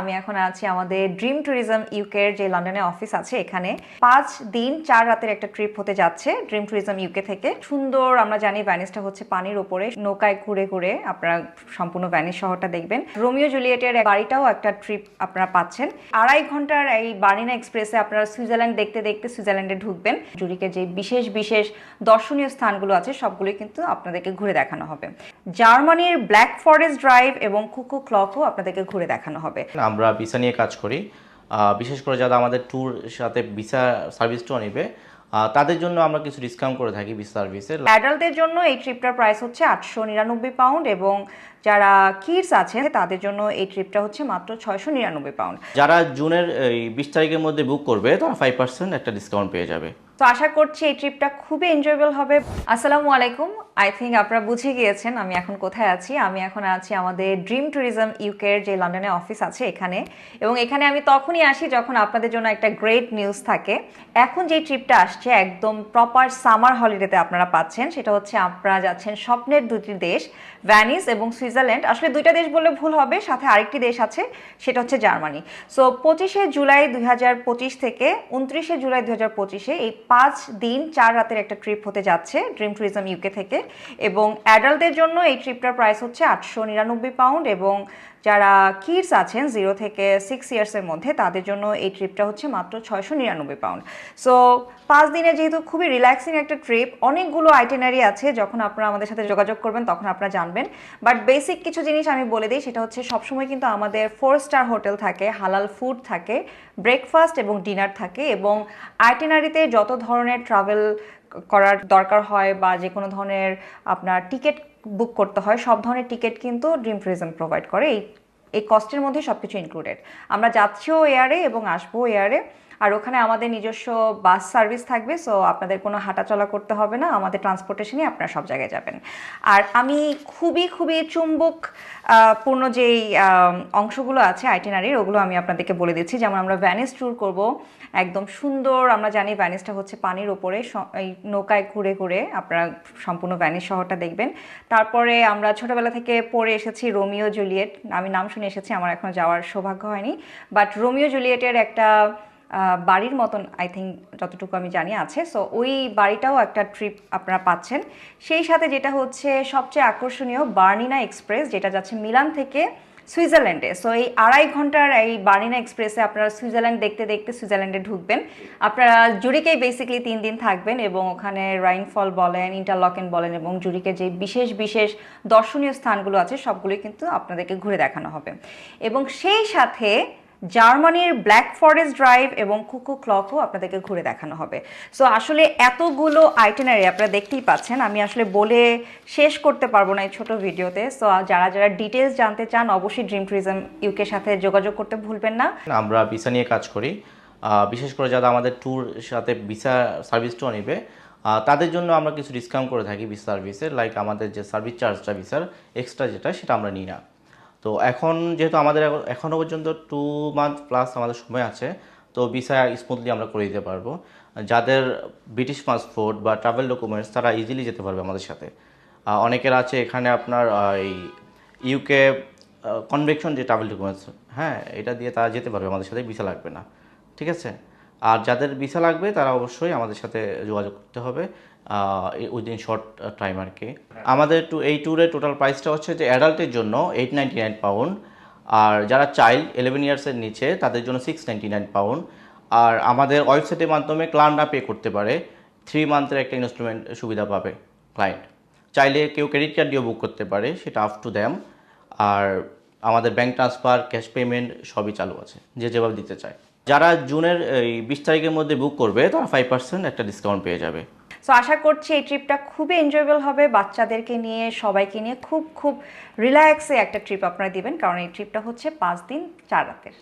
আমি এখন আছি আমাদের ড্রিম ট্যুরিজম ইউকের যে লন্ডনে অফিস আছে এখানে। পাঁচ দিন, চার রাতের একটা ট্রিপ হতে যাচ্ছে ড্রিম ট্যুরিজম ইউকে থেকে। সুন্দর, আমরা জানি ভ্যানিসটা হচ্ছে পানির ওপরে। নৌকায় ঘুরে ঘুরে আপনারা সম্পূর্ণ ভ্যানিস শহরটা দেখবেন। রোমিও জুলিয়েটের বাড়িটাও একটা ট্রিপ আপনারা পাচ্ছেন। আড়াই ঘণ্টার এই বার্নিনা এক্সপ্রেসে আপনারা সুইজারল্যান্ড দেখতে দেখতে সুইজারল্যান্ডে ঢুকবেন। জুরিকে যে বিশেষ বিশেষ দর্শনীয় স্থানগুলো আছে, সবগুলোই কিন্তু আপনাদেরকে ঘুরে দেখানো হবে। জার্মানির ব্ল্যাক ফরেস্ট ড্রাইভ এবং কুকু ক্লকও আপনাদেরকে ঘুরে দেখানো হবে। আমরা ভিসা নিয়ে কাজ করি। বিশেষ করে যারা আমাদের ট্যুর সাথে ভিসা সার্ভিসটাও নেবে তাদের জন্য আমরা কিছু ডিসকাউন্ট করে থাকি ভিসা সার্ভিসে অ্যাডাল্টদের জন্য এই ট্রিপটার প্রাইস হচ্ছে আটশো নিরানব্বই পাউন্ড এবং যারা কিডস আছে তাদের জন্য এই ট্রিপটা হচ্ছে মাত্র ছয়শো নিরানব্বই পাউন্ড যারা জুনের এই বিশ তারিখের মধ্যে বুক করবে তারা ফাইভ পার্সেন্ট একটা ডিসকাউন্ট পেয়ে যাবে। তো আশা করছি এই ট্রিপটা খুবই এনজয়েবল হবে। আসসালামু আলাইকুম। আই থিঙ্ক আপনারা বুঝে গিয়েছেন আমি এখন কোথায় আছি। আমি এখন আছি আমাদের ড্রিম ট্যুরিজম ইউকের যে লন্ডনে অফিস আছে এখানে। এবং এখানে আমি তখনই আসি যখন আপনাদের জন্য একটা গ্রেট নিউজ থাকে। এখন যে ট্রিপটা আসছে একদম প্রপার সামার হলিডেতে আপনারা পাচ্ছেন। সেটা হচ্ছে আপনারা যাচ্ছেন স্বপ্নের দুটি দেশ ভ্যানিস এবং সুইজারল্যান্ড আসলে দুইটা দেশ বললে ভুল হবে, সাথে আরেকটি দেশ আছে, সেটা হচ্ছে জার্মানি। সো পঁচিশে জুলাই দুই হাজার পঁচিশ থেকে উনত্রিশে জুলাই দুই এই পাঁচ দিন, চার রাতের একটা ট্রিপ হতে যাচ্ছে ড্রিম ট্যুরিজম ইউকে থেকে এবং অ্যাডাল্টদের জন্য এই ট্রিপটার প্রাইস হচ্ছে আটশো নিরানব্বই পাউন্ড এবং যারা কিডস আছেন জিরো থেকে সিক্স ইয়ার্সের মধ্যে, তাদের জন্য এই ট্রিপটা হচ্ছে মাত্র ছয়শো নিরানব্বই পাউন্ড সো পাঁচ দিনে যেহেতু খুবই রিল্যাক্সিং একটা ট্রিপ অনেকগুলো আইটেনারি আছে, যখন আপনারা আমাদের সাথে যোগাযোগ করবেন, তখন আপনারা জানবেন। বাট বেসিক কিছু জিনিস আমি বলে দিই, সেটা হচ্ছে সবসময় কিন্তু আমাদের ফোর স্টার হোটেল থাকে হালাল ফুড থাকে ব্রেকফাস্ট এবং ডিনার থাকে এবং আইটেনারিতে যত ধরনের ট্রাভেল করার দরকার হয় বা যে কোনো ধরনের আপনার টিকিট বুক করতে হয়, সব ধরনের টিকিট কিন্তু ড্রিম ট্যুরিজম প্রোভাইড করে। এই এই কস্টের মধ্যে সব কিছু ইনক্লুডেড আমরা যাচ্ছিও এয়ারে এবং আসব এয়ারে আর ওখানে আমাদের নিজস্ব বাস সার্ভিস থাকবে সো আপনাদের কোনো হাঁটাচলা করতে হবে না, আমাদের ট্রান্সপোর্টেশনই আপনারা সব জায়গায় যাবেন। আর আমি খুবই খুবই চুম্বক পূর্ণ যেই অংশগুলো আছে আইটিনারির ওগুলো আমি আপনাদেরকে বলে দিচ্ছি। যেমন আমরা ভ্যানিস ট্যুর করব, একদম সুন্দর, আমরা জানি ভ্যানিসটা হচ্ছে পানির ওপরে এই নৌকায় ঘুরে ঘুরে আপনারা সম্পূর্ণ ভ্যানিস শহরটা দেখবেন। তারপরে আমরা ছোটবেলা থেকে পড়ে এসেছি রোমিও জুলিয়েট আমি নাম শুনে এসেছি, আমার এখনও যাওয়ার সৌভাগ্য হয়নি। বাট রোমিও জুলিয়েটের একটা বাড়ির মতন আই থিঙ্ক যতটুকু আমি জানি আছে। সো ওই বাড়িটাও একটা ট্রিপ আপনারা পাচ্ছেন। সেই সাথে যেটা হচ্ছে, সবচেয়ে আকর্ষণীয় বার্নিনা এক্সপ্রেস, যেটা যাচ্ছে মিলান থেকে সুইজারল্যান্ডে। সো এই আড়াই ঘণ্টার এই বার্নিনা এক্সপ্রেসে আপনারা সুইজারল্যান্ড দেখতে দেখতে সুইজারল্যান্ডে ঢুকবেন। আপনারা জুরিকেই বেসিক্যালি তিন দিন থাকবেন এবং ওখানে রাইনফল বলেন ইন্টারলকেন বলেন এবং জুরিকে যে বিশেষ বিশেষ দর্শনীয় স্থানগুলো আছে, সবগুলোই কিন্তু আপনাদেরকে ঘুরে দেখানো হবে। এবং সেই সাথে জার্মানির ব্ল্যাক ফরেস্ট ড্রাইভ এবং কুকু ক্লকও আপনাদেরকে ঘুরে দেখানো হবে। সো আসলে এতগুলো আইটেনারি আপনারা দেখতেই পাচ্ছেন। আমি আসলে বলে শেষ করতে পারব না এই ছোটো ভিডিওতে। সো যারা যারা ডিটেলস জানতে চান, অবশ্যই ড্রিম ট্যুরিজম ইউকের সাথে যোগাযোগ করতে ভুলবেন না। আমরা ভিসা নিয়ে কাজ করি। বিশেষ করে যারা আমাদের ট্যুর সাথে ভিসা সার্ভিসটাও নেবে তাদের জন্য আমরা কিছু ডিসকাউন্ট করে থাকি ভিসা সার্ভিসে লাইক আমাদের যে সার্ভিস চার্জটা ভিসার এক্সট্রা যেটা, সেটা আমরা নিই না। তো এখন যেহেতু আমাদের এখন- এখনও পর্যন্ত টু মান্থ প্লাস আমাদের সময় আছে, তো ভিসা স্মুথলি আমরা করে দিতে পারব। যাদের ব্রিটিশ পাসপোর্ট বা ট্রাভেল ডকুমেন্টস তারা ইজিলি যেতে পারবে আমাদের সাথে। অনেকের আছে এখানে আপনার এই ইউকে কনভেকশন যে ট্রাভেল ডকুমেন্টস হ্যাঁ এটা দিয়ে তারা যেতে পারবে, আমাদের সাথে ভিসা লাগবে না। ঠিক আছে? আর যাদের ভিসা লাগবে তারা অবশ্যই আমাদের সাথে যোগাযোগ করতে হবে উইদিন শর্ট টাইম আর কি। আমাদের টু এই ট্যুরের টোটাল প্রাইসটা হচ্ছে যে অ্যাডাল্টের জন্য এইট নাইনটি নাইন পাউন্ড আর যারা চাইল্ড ইলেভেন ইয়ার্সের নিচে তাদের জন্য সিক্স নাইনটি নাইন পাউন্ড আর আমাদের ওয়েবসাইটের মাধ্যমে ক্লায়েন্টরা পে করতে পারে থ্রি মান্থের একটা ইনস্টলমেন্ট সুবিধা পাবে ক্লায়েন্ট চাইলে কেউ ক্রেডিট কার্ড দিয়েও বুক করতে পারে সেটা আপ টু দ্যাম আর আমাদের ব্যাংক ট্রান্সফার ক্যাশ পেমেন্ট সবই চালু আছে যে যেভাবে দিতে চায়। যারা জুনের, এই বিশ তারিখের মধ্যে বুক করবে, তারা ফাইভ পার্সেন্ট একটা ডিসকাউন্ট পেয়ে যাবে। সো আশা করছি এই ট্রিপটা খুবই এনজয়েবল হবে। বাচ্চাদেরকে নিয়ে, সবাইকে নিয়ে খুব খুব রিল্যাক্সে একটা ট্রিপ আপনারা দিবেন। কারণ এই ট্রিপটা হচ্ছে পাঁচ দিন, চার রাতের।